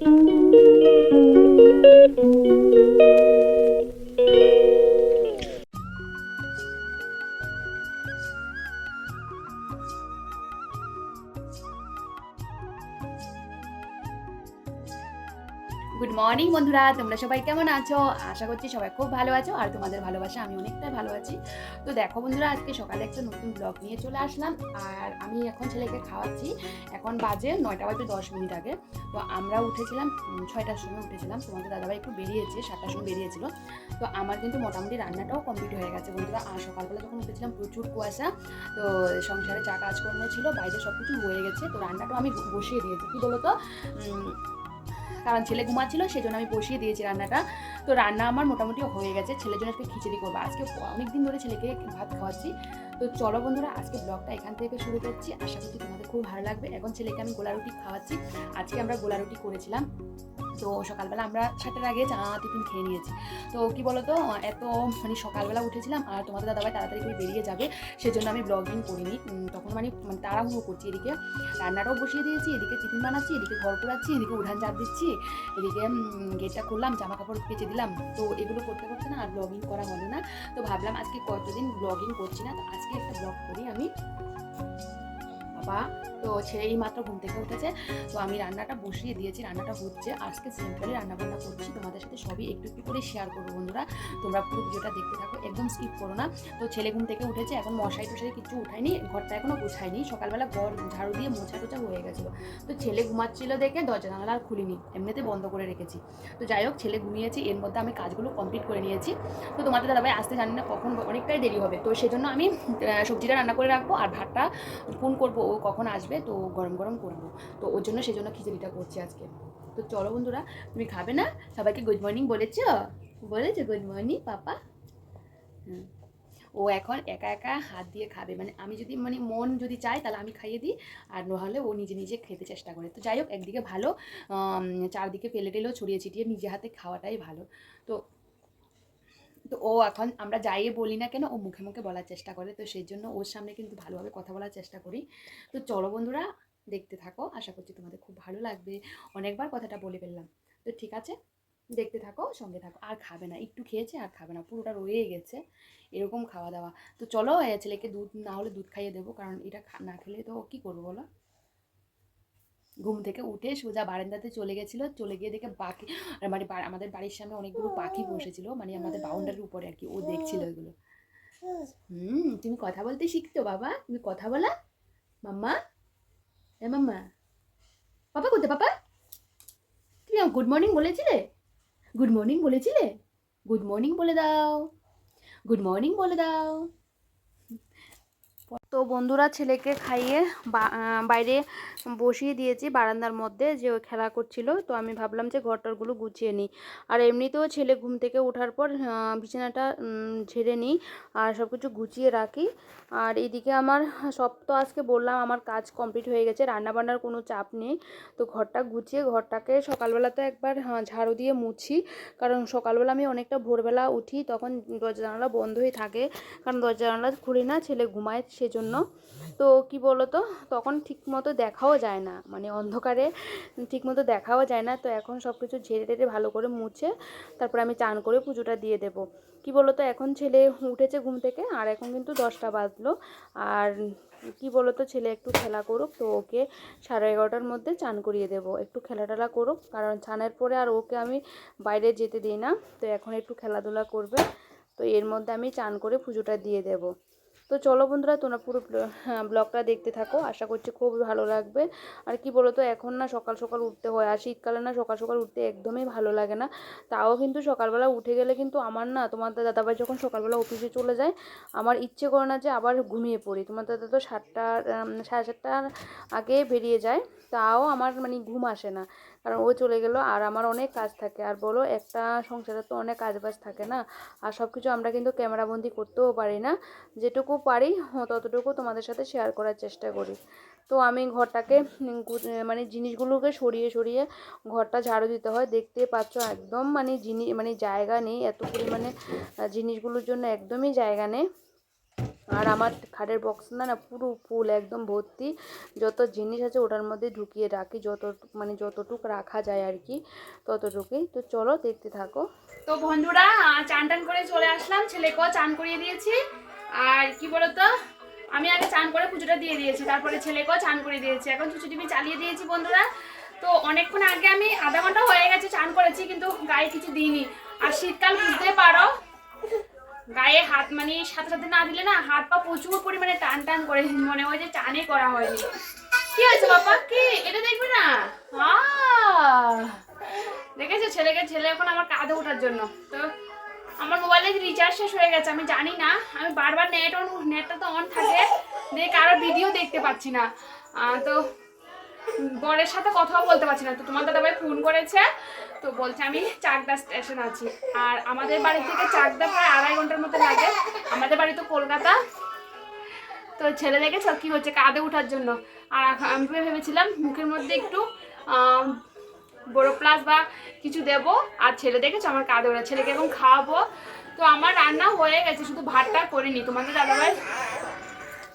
Good বন্ধুরা, তোমরা সবাই কেমন আছো? আশা করছি সবাই খুব ভালো আছো, আর তোমাদের ভালোবাসা আমি অনেকটাই ভালো আছি। তো দেখো বন্ধুরা, আজকে সকালে একটা নতুন ব্লগ নিয়ে চলে আসলাম, আর আমি এখন ছেলেকে খাওয়াচ্ছি। এখন বাজে নয়টা বাজে দশ মিনিট আগে। তো আমরা উঠেছিলাম ছয়টার সময় উঠেছিলাম। তোমাদের দাদাভাই একটু বেরিয়েছে, সাতটার সময় বেরিয়েছিল। তো আমার কিন্তু মোটামুটি রান্নাটাও কমপ্লিট হয়ে গেছে বন্ধুরা। আর সকালবেলা যখন উঠেছিলাম, প্রচুর কুয়াশা। তো সংসারে চা কাজকর্ম ছিল, বাইরে সব কিছু হয়ে গেছে। তো রান্নাটাও আমি বসিয়ে দিয়েছি। কী বলো তো কারণ ছেলে ঘুমাচ্ছিল সেই জন্য আমি বসিয়ে দিয়েছি রান্নাটা। তো রান্না আমার মোটামুটি হয়ে গেছে, ছেলের জন্য আজকে খিচুড়ি করব। আজকে অনেকদিন ধরে ছেলেকে ভাত খাওয়াচ্ছি। তো চলো বন্ধুরা, আজকে ব্লগটা এখান থেকে শুরু করছি। আশা করছি তোমাদের খুব ভালো লাগবে। এখন ছেলেকে আমি গোলা রুটি খাওয়াচ্ছি। আজকে আমরা গোলা রুটি করেছিলাম। তো সকালবেলা আমরা সাতটার আগে চা, টিফিন খেয়ে নিয়েছি। তো কি বলতো, এত মানে সকালবেলা উঠেছিলাম আর তোমাদের দাদাভাই তাড়াতাড়ি করে বেরিয়ে যাবে, সেজন্য আমি ব্লগিং করিনি। তখন মানে মানে তাড়াহুড়ো করছি এদিকে। রান্নাটাও বসিয়ে দিয়েছি, এদিকে টিফিন বানাচ্ছি, এদিকে ঘর করাচ্ছি এদিকে উঠান চাপ দিচ্ছি, এদিকে গেটটা খুললাম জামা কাপড় কেচে দিলাম। তো এগুলো করতে করতে না আর ব্লগিং করা হলো না। তো ভাবলাম আজকে কতদিন ব্লগিং করছি না, তো আজকে একটা ব্লগ করি আমি। বাবা। তো ছেলে এই মাত্র ঘুম থেকে উঠেছে। তো আমি রান্নাটা বসিয়ে দিয়েছি। রান্নাটা হচ্ছে আজকে সিম্পলি রান্নাবান্না করছি। তোমাদের সাথে সবই একটু একটু করে শেয়ার করব বন্ধুরা। তোমরা পুরো ভিডিওটা দেখতে থাকো, একদম স্কিপ করো না। তো ছেলে ঘুম থেকে উঠেছে, এখন মশাই টশাই কিছু উঠায়নি, ঘরটা এখনও গুছায়নি। সকালবেলা ঘর ঝাড়ু দিয়ে মোছা টোছা হয়ে গেছিল। তো ছেলে ঘুমাচ্ছিল দেখে দরজা জানালা আর খুলিনি এমনিতে বন্ধ করে রেখেছি। তো যাই হোক, ছেলে ঘুমিয়েছি, এর মধ্যে আমি কাজগুলো কমপ্লিট করে নিয়েছি। তো তোমাদের দাদাভাই আসতে জানি না কখন অনেকটাই দেরি হবে। তো সেজন্য আমি সবজিটা রান্না করে রাখব আর ভাতটা কোন করব। কখন আসবে, তো গরম গরম করব। তো ওর জন্য সেজন্য খিচুড়িটা করছি আজকে। তো চলো বন্ধুরা, তুমি খাবে না? সবাইকে গুড মর্নিং বলেছ? বলেছ গুড মর্নিং পাপা? হুম। ও এখন একা একা হাত দিয়ে খাবে। মানে আমি যদি মানে মন যদি চায়, তাহলে আমি খাইয়ে দিই। আর নাহলে ও নিজে নিজে খেতে চেষ্টা করে। তো যাই হোক, একদিকে ভালো চারদিকে ফেলে টেলেও ছড়িয়ে ছিটিয়ে নিজে হাতে খাওয়াটাই ভালো। তো তো ও এখন আমরা যাই বলি না কেন, ও মুখে মুখে বলার চেষ্টা করে। তো সেই জন্য ওর সামনে কিন্তু ভালোভাবে কথা বলার চেষ্টা করি। তো চলো বন্ধুরা, দেখতে থাকো। আশা করছি তোমাদের খুব ভালো লাগবে। অনেকবার কথাটা বলে ফেললাম। তো ঠিক আছে, দেখতে থাকো, সঙ্গে থাকো। আর খাবে না, একটু খেয়েছে আর খাবে না, পুরোটা রয়ে গেছে। এরকম খাওয়া দাওয়া। তো চলো ছেলেকে দুধ, না হলে দুধ খাইয়ে দেবো, কারণ এটা না খেলে তো কী করব বলো? ঘুম থেকে উঠে সোজা বারান্দাতে চলে গেছিল। চলে গিয়ে দেখে পাখি মানে আমাদের বাড়ির সামনে অনেকগুলো পাখি বসেছিল মানে আমাদের বাউন্ডারির উপরে আর কি, ও দেখছিল এগুলো। হুম, তুমি কথা বলতে শিখতো বাবা, তুমি কথা বলা। মাম্মা, এ মাম্মা, পাপা কোথায় পাপা? তুমি গুড মর্নিং বলেছিলে? গুড মর্নিং বলেছিলে? গুড মর্নিং বলে দাও গুড মর্নিং বলে দাও। তো বন্ধুরা ছেলেকে খাইয়ে বাইরে বসিয়ে দিয়েছি বারান্দার মধ্যে যে ও খেলা করছিল। তো আমি ভাবলাম যে ঘরটরগুলো গুছিয়ে নিই। আর এমনিতেও ছেলে ঘুম থেকে ওঠার পর বিছানাটা ঝেড়ে নিই আর সব কিছু গুছিয়ে রাখি। আর এদিকে আমার সব তো আজকে বললাম, আমার কাজ কমপ্লিট হয়ে গেছে, রান্নাবান্নার কোনো চাপ নেই। তো ঘরটা গুছিয়ে, ঘরটাকে সকালবেলা তো একবার ঝাড়ু দিয়ে মুছি। কারণ সকালবেলা আমি অনেকটা ভোরবেলা উঠি, তখন দরজা জানালা বন্ধই থাকে। কারণ দরজা জানালা খুলি না, ছেলে ঘুমায়, সেজন্য তো কি বলতো, তখন ঠিকমতো দেখাও যায় না। মানে অন্ধকারে ঠিকমতো দেখাও যায় না। তো এখন সব কিছু ঝেড়ে টেড়ে ভালো করে মুছে তারপর আমি চান করে পুজোটা দিয়ে দেব। কি বলতো, এখন ছেলে উঠেছে ঘুম থেকে, আর এখন কিন্তু দশটা বাজলো। আর কি বলতো, ছেলে একটু খেলা করুক, তো ওকে সাড়ে এগারোটার মধ্যে চান করিয়ে দেব। একটু খেলা টেলা করুক, কারণ চানের পরে আর ওকে আমি বাইরে যেতে দিই না। তো এখন একটু খেলাধুলা করবে, তো এর মধ্যে আমি চান করে পুজোটা দিয়ে দেব। তো চলো বন্ধুরা তোমরা পুরো ব্ল- হ্যাঁ, ব্লগটা দেখতে থাকো। আশা করছি খুব ভালো লাগবে। আর কি বলো তো এখন না সকাল সকাল উঠতে হয় আর শীতকালে না সকাল সকাল উঠতে একদমই ভালো লাগে না। তাও কিন্তু সকালবেলা উঠে গেলে কিন্তু আমার না তোমার দাদাভাই যখন সকালবেলা অফিসে চলে যায় আমার ইচ্ছে করে না যে আবার ঘুমিয়ে পড়ি। তোমার দাদা তো সাতটা সাড়ে সাতটার আগে বেরিয়ে যায় তাও আমার মানে ঘুম আসে না। কারণ ও চলে গেলো আর আমার অনেক কাজ থাকে। আর বলো, একটা সংসারে তো অনেক কাজ বাজ থাকে না? আর সব কিছু আমরা কিন্তু ক্যামেরাবন্দি করতেও পারি না। যেটুকু পারি, ততটুকু তোমাদের সাথে শেয়ার করার চেষ্টা করি। তো আমি ঘরটাকে মানে জিনিসগুলোকে সরিয়ে সরিয়ে ঘরটা ঝাড়ু দিতে হয়। দেখতে পাচ্ছ একদম মানে জিনিস মানে জায়গা নেই। এত পরিমাণে জিনিসগুলোর জন্য একদমই জায়গা নেই। আর আমার খাটের বক্স না না, পুরো ফুল একদম ভর্তি। যত জিনিস আছে ওটার মধ্যে ঢুকিয়ে রাখি, যত মানে যতটুকু রাখা যায় আর কি, ততটুকুই। তো চলো দেখতে থাকো। তো বন্ধুরা, চান টান করে চলে আসলাম। ছেলেকেও চান করিয়ে দিয়েছি। আর কি বলতো, আমি আগে চান করে পুজোটা দিয়ে দিয়েছি, তারপরে ছেলেকেও চান করে দিয়েছি। এখন চুচু টিভি চালিয়ে দিয়েছি বন্ধুরা। তো অনেকক্ষণ আগে আমি আধা ঘণ্টা হয়ে গেছে চান করেছি, কিন্তু গায়ে কিছু দিইনি। আর শীতকাল বুঝতে পারো গায়ে হাত মানে সাথে সাথে না দিলে না হাত পা প্রচুর পরিমাণে টান টান করে মনে হয় যে টানে করা হয়নি। কি হয়েছে বাবা? কি? এটা দেখবে না! দেখেছ? ছেলেকে ছেলে এখন আমার কাঁধে ওঠার জন্য। তো আমার মোবাইলে রিচার্জ শেষ হয়ে গেছে, আমি জানি না। আমি বারবার নেট অন নেটটা তো অন থাকে। দিয়ে কারও ভিডিও দেখতে পাচ্ছি না। তো বরের সাথে কথাও বলতে পারছি না। তো তোমার দাদাভাই ফোন করেছে, তো বলছে আমি চাকদা স্টেশন আছি। আর আমাদের বাড়ি থেকে চাকদা প্রায় আড়াই ঘণ্টার মতো লাগে। আমাদের বাড়ি তো কলকাতা। তো ছেলে দেখেছ কি হচ্ছে কাঁধে ওঠার জন্য। আর আমি ভেবেছিলাম মুখের মধ্যে একটু বড় প্লাস বা কিছু দেব। আর ছেলে দেখেছ আমার কাঁধে ওরা ছেলেকে এখন খাওয়াবো। তো আমার রান্না হয়ে গেছে, শুধু ভাতটা করিনি। তোমাদের দাদাভাই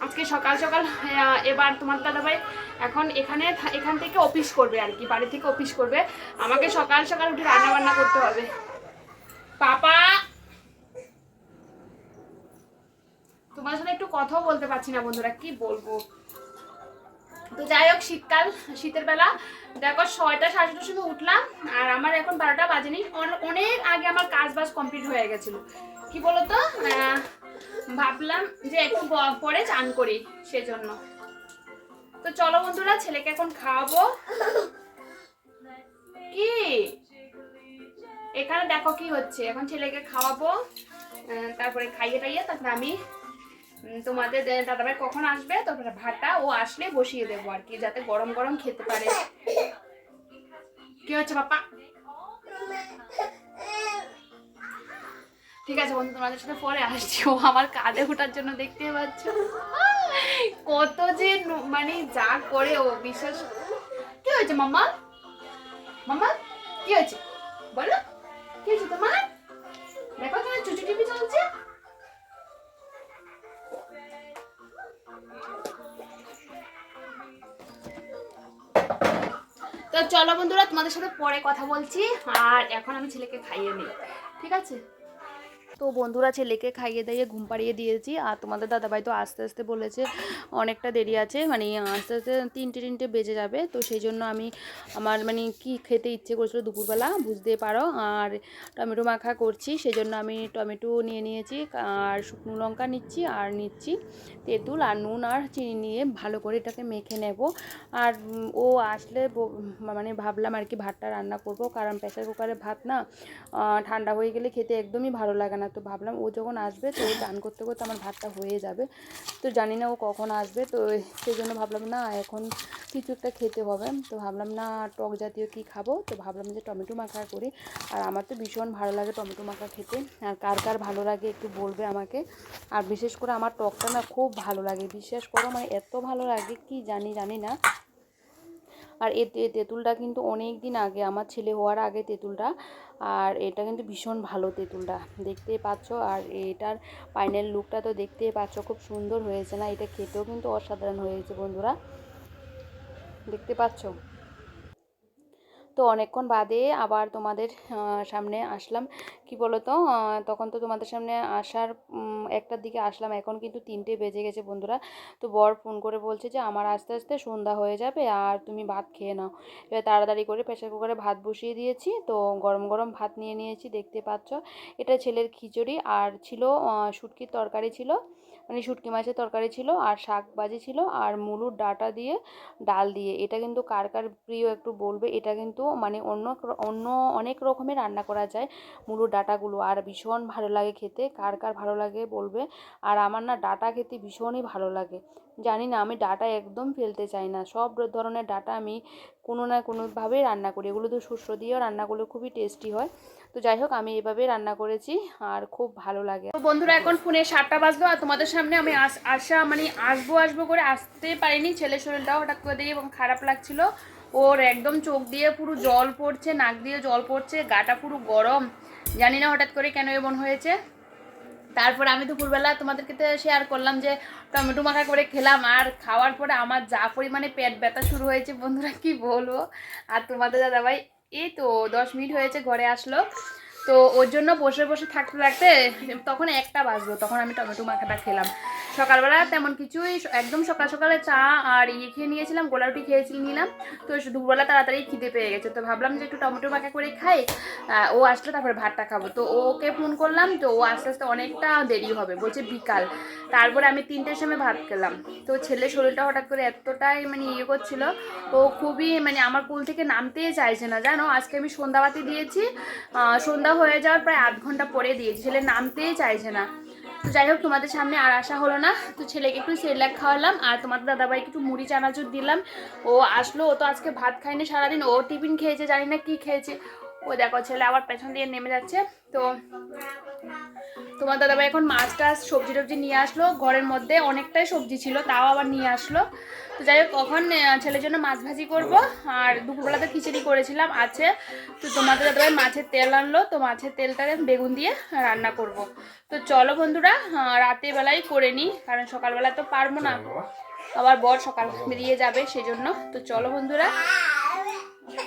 আজকে সকাল সকাল এবার তোমার দাদাভাই এখন এখানে এখান থেকে অফিস করবে আর কি, বাড়ি থেকে অফিস করবে। আমাকে সকাল সকাল উঠে রান্না বান্না করতে হবে। পাপা! তোমার সাথে একটু কথাও বলতে পারছি না বন্ধুরা, কি বলব? তো যাই হোক, শীতকাল, শীতের বেলা। দেখো, ছয়টা সাড়ে ছটার সময় উঠলাম, আর আমার এখন বারোটা বাজেনি। অনেক আগে আমার কাজ বাজ কমপ্লিট হয়ে গেছিল। কি বলতো? ভাবলাম যে একটু পরে চান করি সেজন্য। তো চলো বন্ধুরা, ছেলেকে এখন খাওয়াবো। কি? এখানে দেখো কি হচ্ছে। এখন ছেলেকে খাওয়াবো তারপরে খাইয়ে টাইয়ে তারপরে আমি তোমাদের দাদাভাই কখন আসবে? তারপরে ভাতটা ও আসলে বসিয়ে দেবো আর কি, যাতে গরম গরম খেতে পারে। কি হচ্ছে বাপ্পা ঠিক আছে বন্ধু, তোমাদের সাথে পরে আসছি। ও আমার কাঁধে ওঠার জন্য দেখতে পাচ্ছ। কত যে মানে যা করে ও, বিশ্বাস। কি হয়েছে, মাম্মা? মাম্মা, কি হয়েছে? বলো। কি হয়েছে তোমার? দেখো তোমার চুচু টিভি চলছে। তো চলো বন্ধুরা, তোমাদের সাথে পরে কথা বলছি। আর এখন আমি ছেলেকে খাইয়ে নিই। ঠিক আছে? তো বন্ধুরা ছেলেকে খাইয়ে দাইয়ে ঘুম পাড়িয়ে দিয়েছি। আর তোমাদের দাদাভাই তো আস্তে আস্তে বলেছে, অনেকটা দেরি আছে মানে আস্তে আস্তে তিনটে তিনটে বেজে যাবে। তো সেই জন্য আমি আমার মানে কি খেতে ইচ্ছে করছিল দুপুরবেলা, বুঝতে পারো। আর টমেটো মাখা করছি সেই জন্য আমি টমেটো নিয়ে নিয়েছি, আর শুকনো লঙ্কা নিচ্ছি, আর নিচ্ছি তেঁতুল আর নুন আর চিনি নিয়ে ভালো করে এটাকে মেখে নেব। আর ও আসলে মানে ভাবলাম আর কি ভাতটা রান্না করব, কারণ প্রেসার কুকারে ভাত না ঠান্ডা হয়ে গেলে খেতে একদমই ভালো লাগে না। তো ভাবলাম ও যখন আসবে তো চান করতে করতে আমার ভাতটা হয়ে যাবে। তো জানি না ও কখন আসবে, তো সেই জন্য ভাবলাম না, এখন কিছু একটা খেতে হবে। তো ভাবলাম না, টক জাতীয় কি খাব? তো ভাবলাম যে টমেটো মাখা করি। আর আমার তো ভীষণ ভালো লাগে টমেটো মাখা খেতে। আর কার কার ভালো লাগে একটু বলবে আমাকে। আর বিশেষ করে আমার টকটা না খুব ভালো লাগে। বিশ্বাস করো মানে এত ভালো লাগে, কি জানি জানি না। আর এ তেঁতুলটা কিন্তু অনেক দিন আগে, আমার ছেলে হওয়ার আগে তেঁতুলটা। আর এটা কিন্তু ভীষণ ভালো তেঁতুলটা, দেখতেই পাচ্ছ। আর এটার পাইনের লুকটা তো দেখতেই পাচ্ছ, খুব সুন্দর হয়েছে না? এটা খেতেও কিন্তু অসাধারণ হয়েছে বন্ধুরা। দেখতে পাচ্ছ? তো অনেকক্ষণ বাদে আবার তোমাদের সামনে আসলাম। কি বলো তো তখন তো তোমাদের সামনে আসার একটার দিকে আসলাম। এখন কিন্তু তিনটে বেজে গেছে বন্ধুরা। তো বর ফোন করে বলছে যে, আমার আস্তে আস্তে সন্ধ্যা হয়ে যাবে আর তুমি ভাত খেয়ে নাও। এবার তাড়াতাড়ি করে প্রেসার কুকারে ভাত বসিয়ে দিয়েছি। তো গরম গরম ভাত নিয়ে নিয়েছি, দেখতে পাচ্ছ। এটা ছেলের খিচুড়ি আর ছিল শুটকির তরকারি ছিল। মানে শুটকি মাছের তরকারি ছিল আর শাক ভাজি ছিল আর মুলুর ডাটা দিয়ে ডাল দিয়ে। এটা কিন্তু কার কার প্রিয় একটু বলবে? এটা কিন্তু মানে অন্য অন্য অনেক রকমের রান্না করা যায় মুলুর ডাটাগুলো। আর ভীষণ ভালো লাগে খেতে, কার কার ভালো লাগে বলবে? আর আমার না ডাটা খেতে ভীষণই ভালো লাগে। জানি না, আমি ডাটা একদম ফেলতে চাই না। সব ধরনের ডাটা আমি কোনো না কোনোভাবেই রান্না করি। এগুলো তো শস্য দিয়েও রান্না করলে খুবই টেস্টি হয়। তো যাই হোক, আমি এভাবে রান্না করেছি আর খুব ভালো লাগে। তো বন্ধুরা, এখন ফোনে সাতটা বাজলো আর তোমাদের সামনে আমি আস মানে আসব আসব করে আসতে পারিনি। ছেলের শরীরটাও হঠাৎ করে দিয়ে এবং খারাপ লাগছিল। ওর একদম চোখ দিয়ে পুরো জল পড়ছে, নাক দিয়ে জল পড়ছে, গাটা পুরো গরম। জানি না হঠাৎ করে কেন এমন হয়েছে। তারপর আমি দুপুরবেলা তোমাদেরকে তো শেয়ার করলাম যে টমেটো মাখা করে খেলাম, আর খাওয়ার পরে আমার যা পরিমাণে পেট ব্যথা শুরু হয়েছে, বন্ধুরা কি বলব? আর তোমাদের দাদাভাই, এই তো দশ মিনিট হয়েছে, ঘরে আসলো। তো ওর জন্য বসে বসে থাকতে থাকতে তখন একটা বাজলো, তখন আমি টমেটো মাখাটা খেলাম। সকালবেলা তেমন কিছুই, একদম সকাল সকালে চা আর ইয়ে খেয়ে নিয়েছিলাম, গোলা রুটি খেয়েছি নিলাম। তো দুপুরবেলা তাড়াতাড়ি খিদে পেয়ে গেছে, তো ভাবলাম যে একটু টমেটো মাখা করে খাই ও আসলে তারপরে ভাতটা খাব। তো ওকে ফোন করলাম, তো ও আস্তে আস্তে অনেকটা দেরি হবে, বলছে বিকাল। তারপরে আমি তিনটের সময় ভাত খেলাম। তো ছেলে শরীরটা হঠাৎ করে এতটাই মানে ইয়ে করছিল, ও খুবই মানে আমার কুল থেকে নামতেই চাইছে না, জানো? আজকে আমি সন্ধ্যাবাতি দিয়েছি সন্ধ্যা হয়ে যাওয়ার প্রায় আধ ঘণ্টা পরে দিয়ে ছেলে নামতেই চাইছে না। তো যাই হোক, তোমাদের সামনে আর আসা হলো না। তো ছেলেকে একটু সেরলাক খাওয়ালাম, আর তোমাদের দাদাভাইকে একটু মুড়ি চানাচুর দিলাম। ও আসলো, ও তো আজকে ভাত খায়নি সারাদিন, ও টিফিন খেয়েছে, জানি না কি খেয়েছে। ও দেখো, ছেলে আবার পেছন দিয়ে নেমে যাচ্ছে। তো তোমার দাদাভাই এখন মাছ টাছ সবজি টবজি নিয়ে আসলো। ঘরের মধ্যে অনেকটাই সবজি ছিল তাও আবার নিয়ে আসলো। তো যাই হোক কখন ছেলের জন্য মাছ ভাজি করব। আর দুপুরবেলা তো খিচুড়ি করেছিলাম আছে। তো তোমাদের দাদাভাই মাছের তেল আনলো তো মাছের তেলটা বেগুন দিয়ে রান্না করব। তো চলো বন্ধুরা রাতের বেলায় করে নিই কারণ সকালবেলা তো পারব না। আবার বর সকাল বেরিয়ে যাবে সেজন্য। তো চলো বন্ধুরা।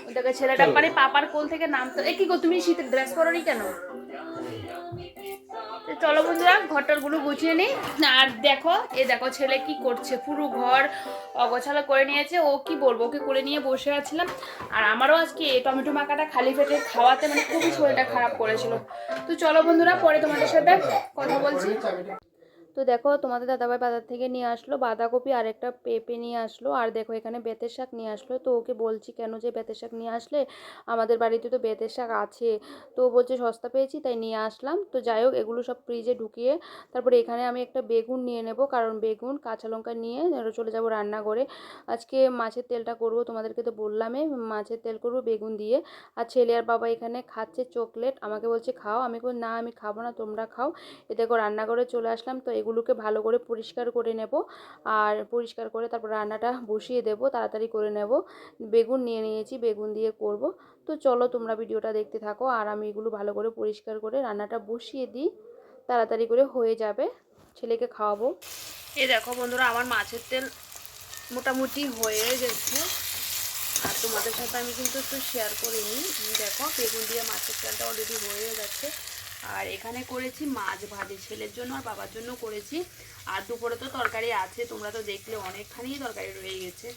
ওদেরকে ছেলেটা মানে পাপার কোল থেকে নামতো এ কি গো তুমি শীতের ড্রেস পরনি কেন? চলো বন্ধুরা, ঘরটারগুলো গুছিয়ে নিই। আর দেখো, এ দেখো ছেলে কি করছে, পুরো ঘর অগোছালো করে নিয়েছে। ও কি বলব, ওকে করে নিয়ে বসে আছিলাম। আর আমারও আজকে টমেটো মাখাটা খালি পেটে খাওয়াতে মানে খুবই শরীরটা খারাপ করেছিল। তো চলো বন্ধুরা, পরে তোমাদের সাথে কথা বলছি। তো দেখো তোমাদের দাদাভাই বাজার থেকে নিয়ে আসলো, বাঁধাকপি আর একটা পেঁপে নিয়ে আসলো, আর দেখো এখানে বেতের শাক নিয়ে আসলো। তো ওকে বলছি, কেন যে বেতের শাক নিয়ে আসলে? আমাদের বাড়িতে তো বেতের শাক আছে। তো বলছে, সস্তা পেয়েছি, তাই নিয়ে আসলাম। তো যাই হোক, এগুলো সব ফ্রিজে ঢুকিয়ে তারপরে এখানে আমি একটা বেগুন নিয়ে নেব, কারণ বেগুন, কাঁচা লঙ্কা নিয়ে চলে যাব রান্না করে আজকে মাছের তেলটা করব, তোমাদেরকে তো বললামই, মাছের তেল করব বেগুন দিয়ে। আর ছেলে আর বাবা এখানে খাচ্ছে চকলেট, আমাকে বলছে, খাও। আমি না, আমি খাব না, তোমরা খাও। এ দেখো রান্নাঘরে চলে আসলাম, তো এগুলোকে ভালো করে পরিষ্কার করে নেব। আর পরিষ্কার করে তারপর রান্নাটা বসিয়ে দেব, তাড়াতাড়ি করে নেব। বেগুন নিয়ে নিয়েছি, বেগুন দিয়ে করব। তো চলো তোমরা ভিডিওটা দেখতে থাকো আর আমি এগুলো ভালো করে পরিষ্কার করে রান্নাটা বসিয়ে দিই। তাড়াতাড়ি করে হয়ে যাবে, ছেলেকে খাওয়াবো। এই দেখো বন্ধুরা, আমার মাছের তেল মোটামুটি হয়ে গেছে। আর তোমাদের সাথে আমি কিন্তু একটু শেয়ার করে নিই দেখো, বেগুন দিয়ে মাছের তেলটা অলরেডি হয়ে গেছে। আর এখানে করেছি মাছ ভাজি। ছেলের জন্য আর বাবার জন্য করেছি। আর দুপুরে তো তরকারি আছে, তোমরা তো দেখলে অনেকখানি তরকারি রয়ে গেছে।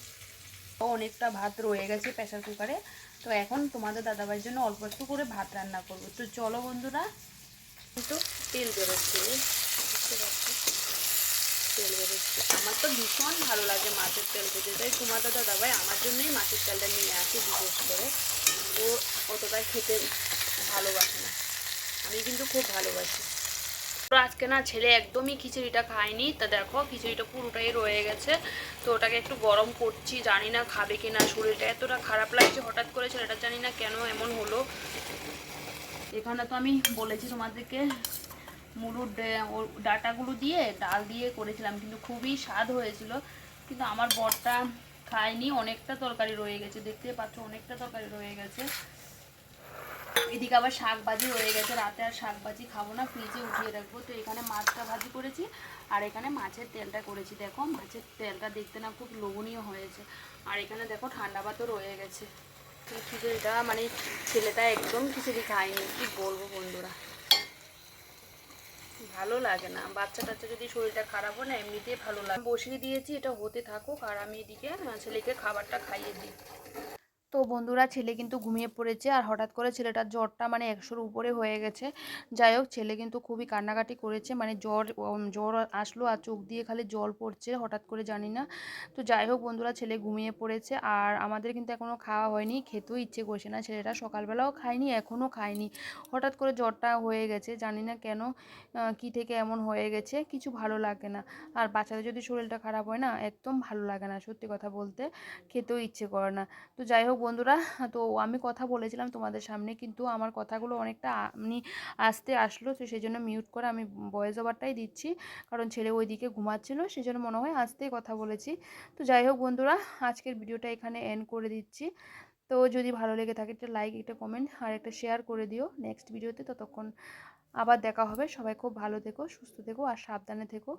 অনেকটা ভাত রয়ে গেছে প্রেশার কুকারে। তো এখন তোমাদের দাদাভাইয়ের জন্য অল্প একটু করে ভাত রান্না করব। তো চলো বন্ধুরা কিন্তু তেল বেরোচ্ছে। বুঝতে তেল বেরোচ্ছে। আমার তো ভীষণ ভালো লাগে মাছের তেল খেতে। তাই তোমাদের দাদাভাই আমার জন্যই মাছের তেলটা নিয়ে আসে বিশেষ করে। ও অতটা খেতে ভালোবাসে না। আমি কিন্তু খুব ভালোবাসি। তো আজকে না ছেলে একদমই খিচুড়িটা খায়নি, তা দেখো খিচুড়িটা পুরোটাই রয়ে গেছে। তো ওটাকে একটু গরম করছি, জানি না খাবে কি না শরীরটা এতটা খারাপ লাগছে হঠাৎ করে ছেলেটা জানি না কেন এমন হলো। এখানে তো আমি বলেছি তোমাদেরকে মুরুর ডাটাগুলো দিয়ে ডাল দিয়ে করেছিলাম, কিন্তু খুবই স্বাদ হয়েছিল। কিন্তু আমার বরটা খায়নি, অনেকটা তরকারি রয়ে গেছে দেখতে পাচ্ছ অনেকটা তরকারি রয়ে গেছে। এদিকে আবার শাক ভাজি রয়ে গেছে, রাতে আর শাক ভাজি খাব না ফ্রিজে উঠিয়ে রাখব। তো এখানে মাছটা ভাজি করেছি, আর এখানে মাছের তেলটা করেছি, দেখো, মাছের তেলটা দেখতে না খুব লোভনীয় হয়েছে। আর এখানে দেখো, ঠান্ডা ভাতও রয়ে গেছে। খিচুড়িটা মানে ছেলেটা একদম খিচুড়ি খায়নি, কি বলব বন্ধুরা। ভালো লাগে না, বাচ্চা টাচ্চা যদি শরীরটা খারাপ হয় না, এমনিতেই ভালো লাগে। বসিয়ে দিয়েছি, এটা হতে থাকুক, আর আমি এদিকে ছেলেকে খাবারটা খাইয়ে দিই। তো বন্ধুরা ছেলে কিন্তু ঘুমিয়ে পড়েছে আর হঠাৎ করে ছেলেটার জ্বরটা মানে একশোর উপরে হয়ে গেছে। যাই হোক, ছেলে কিন্তু খুবই কান্নাকাটি করেছে মানে জ্বর জ্বর আসলো আর চোখ দিয়ে খালি জল পড়ছে, হঠাৎ করে জানি না। তো যাই হোক বন্ধুরা, ছেলে ঘুমিয়ে পড়েছে আর আমাদের কিন্তু এখনও খাওয়া হয়নি, খেতেও ইচ্ছে করছে না। ছেলেটা সকালবেলাও খায়নি এখনও খায়নি। হঠাৎ করে জ্বরটা হয়ে গেছে, জানি না কেন কি থেকে এমন হয়ে গেছে, কিছু ভালো লাগে না। আর বাচ্চাদের যদি শরীরটা খারাপ হয় না, একদম ভালো লাগে না, সত্যি কথা বলতে। খেতেও ইচ্ছে করে না। তো যাই হোক বন্ধুরা, তো আমি কথা বলেছিলাম তোমাদের সামনে, কিন্তু আমার কথাগুলো অনেকটা আ- মানে আসতে আসলো, তো সেই জন্য মিউট করে আমি ভয়েস ওভারটাই দিচ্ছি। কারণ ছেলে ওইদিকে ঘুমাচ্ছিল সেই জন্য মনে হয় আসতেই কথা বলেছি। তো যাই হোক বন্ধুরা, আজকের ভিডিওটা এখানে এন্ড করে দিচ্ছি। তো যদি ভালো লেগে থাকে, একটা লাইক একটা কমেন্ট আর একটা শেয়ার করে দিও। নেক্সট ভিডিওতে ততক্ষণ আবার দেখা হবে। সবাই খুব ভালো থেকো, সুস্থ থেকো আর সাবধানে থেকো।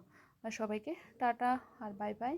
আর সবাইকে টাটা আর বাই বাই